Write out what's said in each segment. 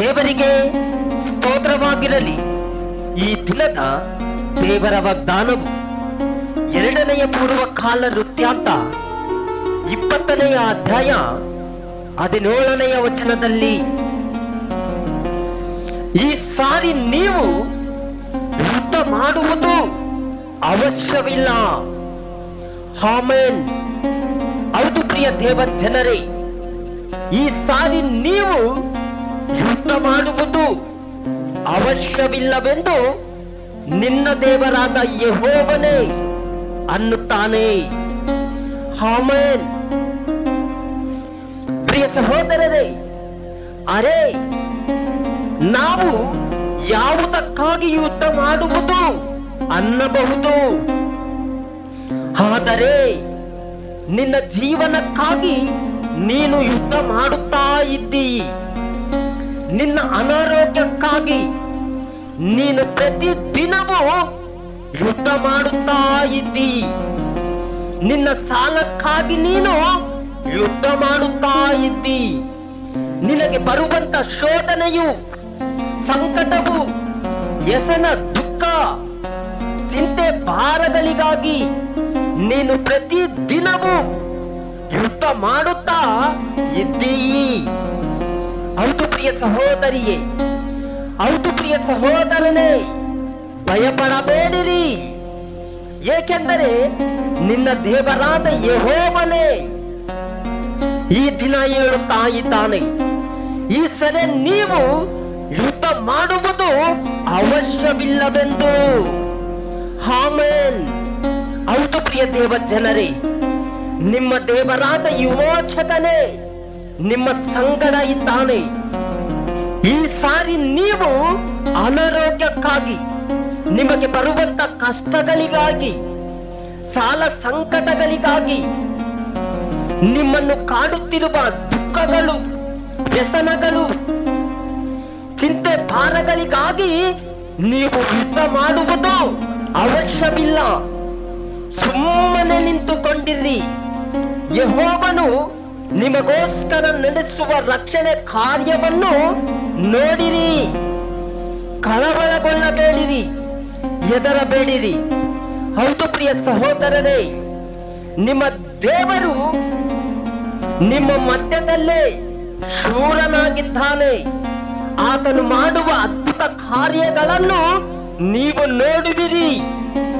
ದೇವರಿಗೆ ಸ್ತೋತ್ರವಾಗಿರಲಿ. ಈ ದಿನದ ದೇವರ ವಾಗ್ದಾನವು ಎರಡನೆಯ ಪೂರ್ವ ಕಾಲ ವೃತ್ತಾಂತ, ಇಪ್ಪತ್ತನೆಯ ಅಧ್ಯಾಯ ಹದಿನೇಳನೆಯ ವಚನದಲ್ಲಿ, ಈ ಸಾರಿ ನೀವು ಯುದ್ಧ ಮಾಡುವುದು ಅವಶ್ಯವಿಲ್ಲ. ಹಾಮೇನ್ ಹೌದು ಪ್ರಿಯ ದೇವ ಜನರೇ ಈ ಸಾರಿ ನೀವು ಯುದ್ಧ ಮಾಡುವುದು ಅವಶ್ಯವಿಲ್ಲವೆಂದು ನಿನ್ನ ದೇವರಾದ ಯಹೋವನೆ ಅನ್ನುತ್ತಾನೆ. ಹಾಮೇನ್ ಪ್ರಿಯ ಸಹೋದರರೇ, ಅರೆ, ನಾವು ಯಾವುದಕ್ಕಾಗಿ ಯುದ್ಧ ಮಾಡುವುದು ಅನ್ನಬಹುದು. ಆದರೆ ನಿನ್ನ ಜೀವನಕ್ಕಾಗಿ ನೀನು ಯುದ್ಧ ಮಾಡುತ್ತಾ ಇದ್ದೀ. ನಿನ್ನ ಅನಾರೋಗ್ಯಕ್ಕಾಗಿ ನೀನು ಪ್ರತಿ ದಿನವೂ ಯುದ್ಧ ಮಾಡುತ್ತಾ ಇದ್ದೀ. ನಿನ್ನ ಸಾಲಕ್ಕಾಗಿ ನೀನು ಯುದ್ಧ ಮಾಡುತ್ತಾ ಇದ್ದೀ. ನಿನಗೆ ಬರುವಂತ ಶೋಧನೆಯು ಸಂಕಟವು, ವ್ಯಸನ, ದುಃಖ, ಚಿಂತೆ ಭಾರಗಳಿಗಾಗಿ ನೀನು ಪ್ರತಿ ದಿನವೂ ಯುದ್ಧ ಮಾಡುತ್ತಾ ಇದ್ದೀಯಿ? ಹೌದು ಪ್ರಿಯ ಸಹೋದರಿಯೇ, ಹೌದು ಪ್ರಿಯ ಸಹೋದರನೇ, ಭಯಪಡಬೇಡಿರಿ. ಏಕೆಂದರೆ ನಿನ್ನ ದೇವರಾದ ಯಹೋವನೇ ಈ ದಿನ ಹೇಳುತ್ತಾ ಇದ್ದಾನೆ. ಈ ಸರಿ ನೀವು ಯುದ್ಧ ಮಾಡುವುದು ಪ್ರಿಯ ದೇವ ಜನರೇ ನಿಮ್ಮ ದೇವರಾದ ಯುವೋಚಕನೇ ನಿಮ್ಮ ಸಂಗಡ ಇದ್ದಾನೆ. ಈ ಸಾರಿ ನೀವು ಅನಾರೋಗ್ಯಕ್ಕಾಗಿ, ನಿಮಗೆ ಬರುವಂತ ಕಷ್ಟಗಳಿಗಾಗಿ, ಸಾಲ ಸಂಕಟಗಳಿಗಾಗಿ ನಿಮ್ಮನ್ನು ಕಾಡುತ್ತಿರುವ ದುಃಖಗಳು, ವ್ಯಸನಗಳು, ಚಿಂತೆ ಭಾರಗಳಿಗಾಗಿ ನೀವು ಯುದ್ಧ ಮಾಡುವುದು ಅವಶ್ಯವಿಲ್ಲ. ಸುಮ್ಮನೆ ನಿಂತುಕೊಂಡಿರಿ. ಯಹೋವನು ನಿಮಗೋಸ್ಕರ ನಡೆಸುವ ರಕ್ಷಣೆ ಕಾರ್ಯವನ್ನು ನೋಡಿರಿ. ಕಳವಳಗೊಳ್ಳಬೇಡಿರಿ. ಹೆದರಬೇಡಿರಿ. ಹೌದು ಪ್ರಿಯ ಸಹೋದರರೇ, ನಿಮ್ಮ ದೇವರು ನಿಮ್ಮ ಮಧ್ಯದಲ್ಲೇ ಶೂರನಾಗಿದ್ದಾನೆ. ಆತನು ಮಾಡುವ ಅದ್ಭುತ ಕಾರ್ಯಗಳನ್ನು ನೀವು ನೋಡುವಿರಿ.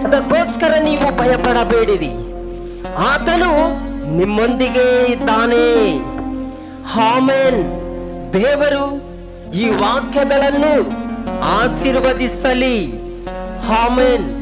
ಅದಕ್ಕೋಸ್ಕರ ನೀವು ಭಯಪಡಬೇಡಿರಿ. ಆತನು ನಿಮ್ಮೊಂದಿಗೆ ಇದ್ದಾನೆ. ಹಾಮೇನ್ ದೇವರು ಈ ವಾಕ್ಯಗಳನ್ನು ಆಶೀರ್ವದಿಸಲಿ. ಹಾಮೇನ್